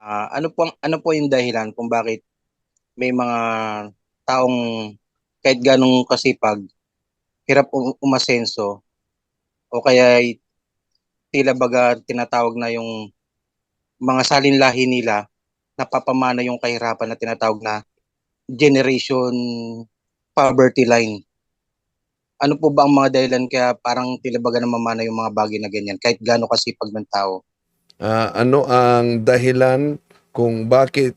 Ah, ano po ano po yung dahilan kung bakit may mga taong kahit ganong kasipag, hirap um- umasenso o kaya ay tila baga tinatawag na yung mga salinlahi nila napapamana yung kahirapan na tinatawag na generation poverty line. Ano po ba ang mga dahilan kaya parang tila baga namamana yung mga bagay na ganyan kahit gaano kasipag ng tao? Ah, ano ang dahilan kung bakit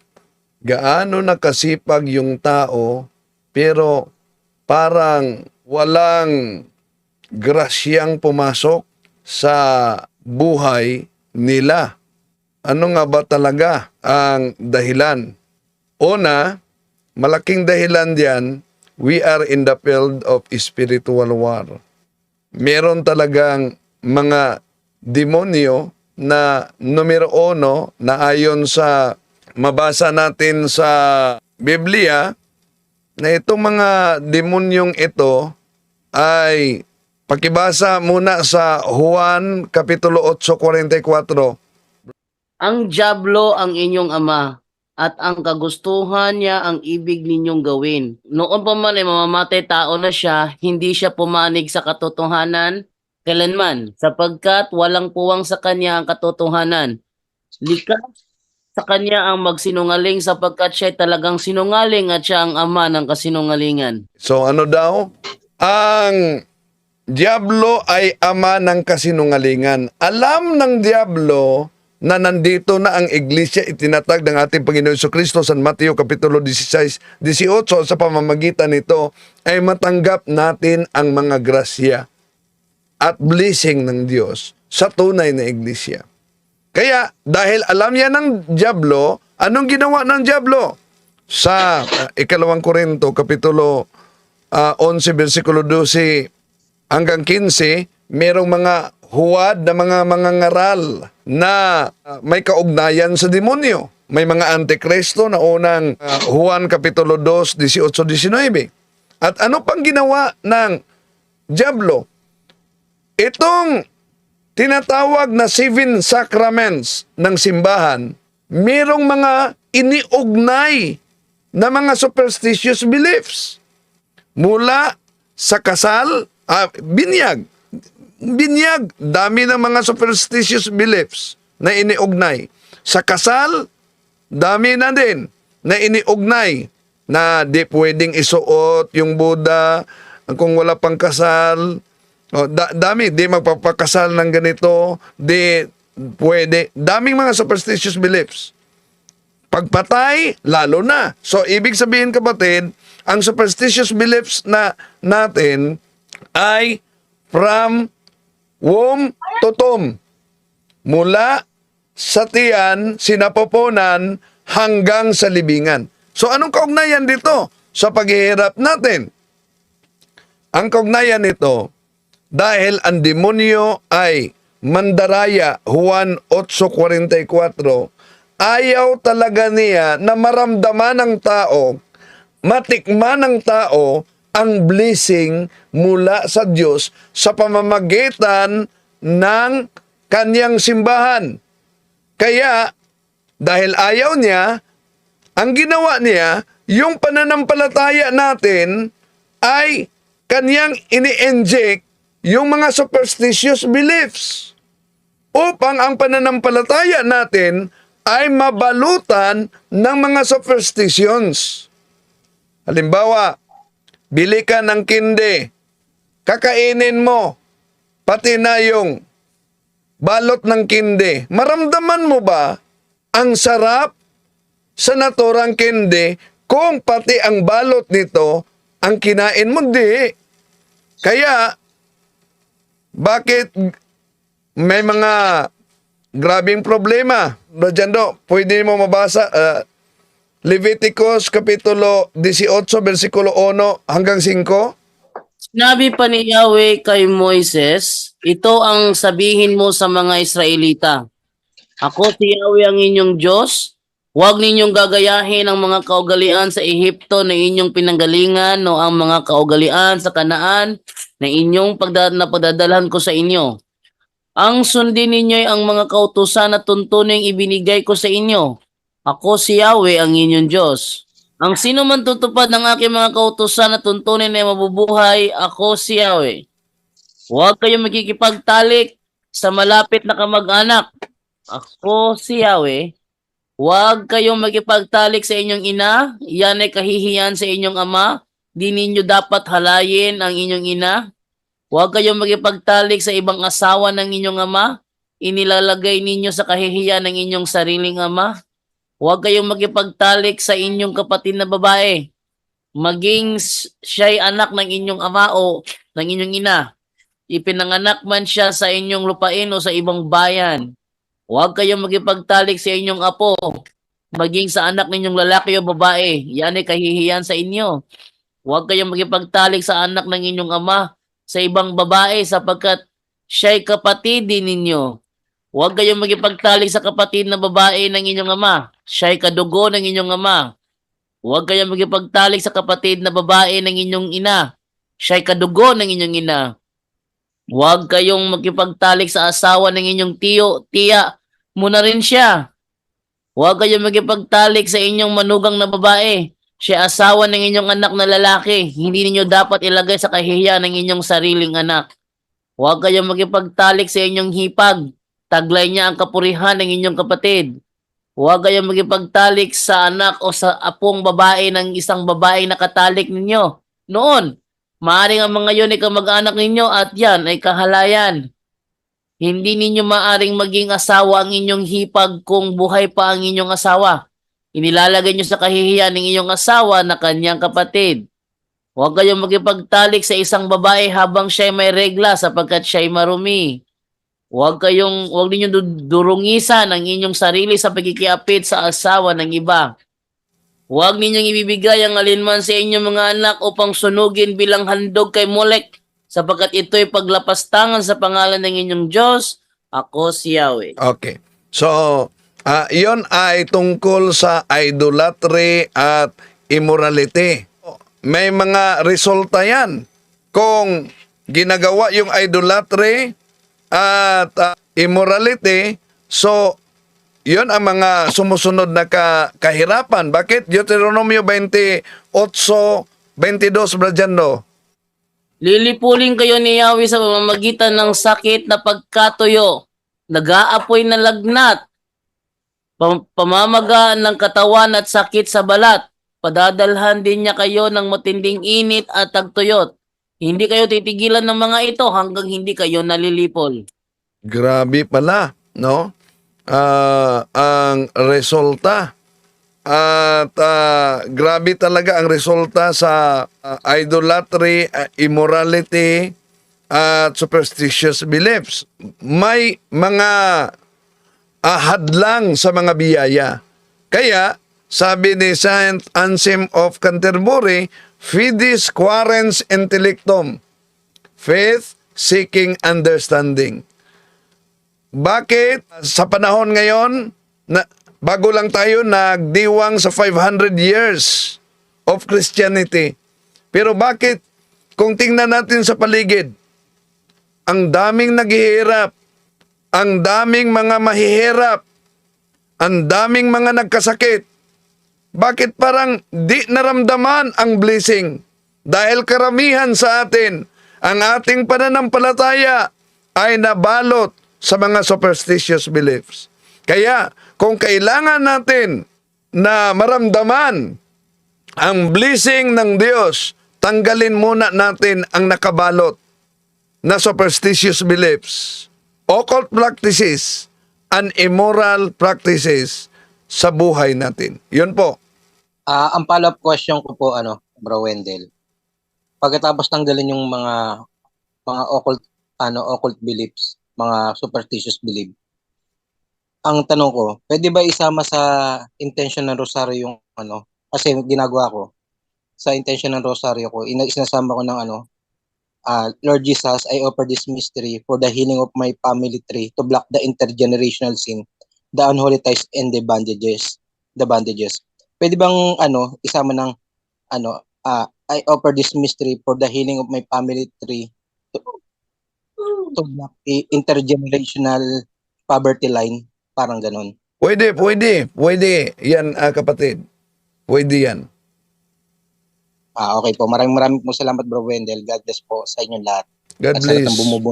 gaano nakasipag yung tao pero parang walang grasyang pumasok sa buhay nila. Ano nga ba talaga ang dahilan? Una, malaking dahilan diyan, we are in the field of spiritual war. Meron talagang mga demonyo na numero uno na ayon sa mabasa natin sa Biblia na itong mga demonyong ito ay pakibasa muna sa Juan Kapitulo 8:44 Ang Diablo ang inyong ama at ang kagustuhan niya ang ibig ninyong gawin. Noon pa man ay mamamatay tao na siya, hindi siya pumanig sa katotohanan kailanman sapagkat walang puwang sa kanya ang katotohanan. Likas sa kanya ang magsinungaling sapagkat siya talagang sinungaling at siya ang ama ng kasinungalingan. So ano daw? Ang Diablo ay ama ng kasinungalingan. Alam ng Diablo na nandito na ang iglesia itinatag ng ating Panginoon Hesus Kristo sa Mateo Kapitulo 16, 18 sa pamamagitan nito ay matanggap natin ang mga grasya at blessing ng Diyos sa tunay na iglesia. Kaya dahil alam niya ng Diablo, anong ginawa ng Diablo? Sa uh, ikalawang Korinto, Kapitulo ah, 11, versikulo 12 hanggang 15, merong mga huwad na mga mga ngaral na ah, may kaugnayan sa demonyo. May mga antikristo na unang ah, Juan Kapitulo 2, 18-19. At ano pang ginawa ng Diablo? Itong tinatawag na seven sacraments ng simbahan, merong mga iniugnay na mga superstitious beliefs. Mula sa kasal, ah, binyag, binyag, dami ng mga superstitious beliefs na iniugnay. Sa kasal, dami na din na iniugnay na di pwedeng isuot yung Buddha kung wala pang kasal. O, da- dami, di magpapakasal ng ganito, di pwede. Daming mga superstitious beliefs. Pagpatay, lalo na. So, ibig sabihin kapatid, ang superstitious beliefs na natin ay from womb to tomb. Mula sa tiyan, sinapoponan, hanggang sa libingan. So, anong kaugnayan dito sa paghihirap natin? Ang kaugnayan nito, dahil ang demonyo ay mandaraya, Juan 8.44, ayaw talaga niya na maramdaman ng tao, matikman ng tao ang blessing mula sa Diyos sa pamamagitan ng kanyang simbahan. Kaya, dahil ayaw niya, ang ginawa niya, yung pananampalataya natin ay kanyang ini-inject yung mga superstitious beliefs upang ang pananampalataya natin ay mabalutan ng mga superstitions. Halimbawa, bili ka ng kinde, kakainin mo, pati na yung balot ng kinde. Maramdaman mo ba ang sarap sa naturang kinde kung pati ang balot nito ang kinain mo? Di. Kaya, bakit may mga grabing problema? Rajando, pwede mo mabasa ah, Leviticus Kapitulo 18, versikulo 1 hanggang 5? Sinabi pa ni Yahweh kay Moises, ito ang sabihin mo sa mga Israelita. Ako si Yahweh ang inyong Diyos. Huwag ninyong gagayahin ang mga kaugalian sa Ehipto na inyong pinanggalingan o ang mga kaugalian sa Kanaan na inyong pagda na pagdadalhan ko sa inyo. Ang sundin ninyo ay ang mga kautusan at tuntuning ibinigay ko sa inyo Ako si Yahweh ang inyong Diyos. Ang sino man tutupad ng aking mga kautusan at tuntunin ay mabubuhay, ako si Yahweh. Huwag kayong magkikipagtalik sa malapit na kamag-anak. Ako si Yahweh. Huwag kayong magkipagtalik sa inyong ina, yan ay kahihiyan sa inyong ama. Di ninyo dapat halayin ang inyong ina. Huwag kayong magkipagtalik sa ibang asawa ng inyong ama. Inilalagay ninyo sa kahihiyan ng inyong sariling ama. Huwag kayong magkipagtalik sa inyong kapatid na babae. Maging siya'y anak ng inyong ama o ng inyong ina. Ipinanganak man siya sa inyong lupain o sa ibang bayan. Huwag kayong magkipagtalik sa inyong apo. Maging sa anak ninyong lalaki o babae. Yan ay kahihiyan sa inyo. Huwag kayong magkipagtalik sa anak ng inyong ama sa ibang babae sapagkat siya'y kapatid din ninyo. Huwag kayong magipagtalik sa kapatid na babae ng inyong ama. Siya'y kadugo ng inyong ama. Huwag kayong magipagtalik sa kapatid na babae ng inyong ina. Siya'y kadugo ng inyong ina. Huwag kayong magipagtalik sa asawa ng inyong tiyo, tiya, muna rin siya. Huwag kayong magipagtalik sa inyong manugang na babae. Siya asawa ng inyong anak na lalaki. Hindi ninyo dapat ilagay sa kahihiyan ng inyong sariling anak. Huwag kayong magipagtalik sa inyong hipag. Taglay niya ang kapurihan ng inyong kapatid. Huwag kayong magipagtalik sa anak o sa apong babae ng isang babae na katalik ninyo. Noon, maaring ang mga yun ay kamag-anak ninyo at yan ay kahalayan. Hindi ninyo maaring maging asawa ang inyong hipag kung buhay pa ang inyong asawa. Inilalagay nyo sa kahihiyan ng inyong asawa na kanyang kapatid. Huwag kayong magipagtalik sa isang babae habang siya'y may regla sapagkat siya'y marumi. Huwag kayong, huwag ninyong du- durungisan ang inyong sarili sa pagkikiapit sa asawa ng iba. Huwag ninyong ibibigay ang alinman sa inyong mga anak upang sunugin bilang handog kay Molek sapagkat ito'y paglapastangan sa pangalan ng inyong Diyos. Ako si Yahweh. Okay. So, ah, yon ay tungkol sa idolatry at immorality. May mga resulta yan. Kung ginagawa yung idolatry at ah, immorality, so yon ang mga sumusunod na ka, kahirapan. Bakit? Deuteronomio 28, 22, Bradyando. Lilipulin kayo ni Yahweh sa pamamagitan ng sakit na pagkatuyo, nag-aapoy na lagnat, pamamaga ng katawan at sakit sa balat. Padadalhan din niya kayo ng matinding init at tagtuyot. Hindi kayo titigilan ng mga ito hanggang hindi kayo nalilipol. Grabe pala, no? Ah, ang resulta. At ah, grabe talaga ang resulta sa ah, idolatry, ah, immorality, at superstitious beliefs. May mga ah, hadlang sa mga biyaya. Kaya, sabi ni Saint Anselm of Canterbury, Fidis quarens intellectum, faith seeking understanding. Bakit sa panahon ngayon na bago lang tayo nagdiwang sa 500 years of Christianity. Pero bakit kung tingnan natin sa paligid, ang daming naghihirap, ang daming mga mahihirap, ang daming mga nagkasakit. Bakit parang di naramdaman ang blessing? Dahil karamihan sa atin, ang ating pananampalataya ay nabalot sa mga superstitious beliefs. Kaya, kung kailangan natin na maramdaman ang blessing ng Diyos, tanggalin muna natin ang nakabalot na superstitious beliefs, occult practices, and immoral practices sa buhay natin. Yun po. Ah, ang follow-up question ko po ano, Bro Wendell. Pagkatapos tanggalin yung mga mga occult ano occult beliefs, mga superstitious belief. Ang tanong ko, pwede ba isama sa intention ng rosaryo yung ano? Kasi ginagawa ko sa intention ng rosaryo ko, ina ko ng ano, ah, Lord Jesus, I offer this mystery for the healing of my family tree to block the intergenerational sin, the unholy ties and the bandages, the bandages pwede bang ano isama ng ano ah I offer this mystery for the healing of my family tree to, to block the intergenerational poverty line parang ganun Pwede, pwede, pwede. Yan, ah, kapatid. Pwede yan. Ah, okay po. Maraming maraming po salamat Bro Wendell. God bless po sa inyong lahat. God At sa lahat bless. ng bumubuo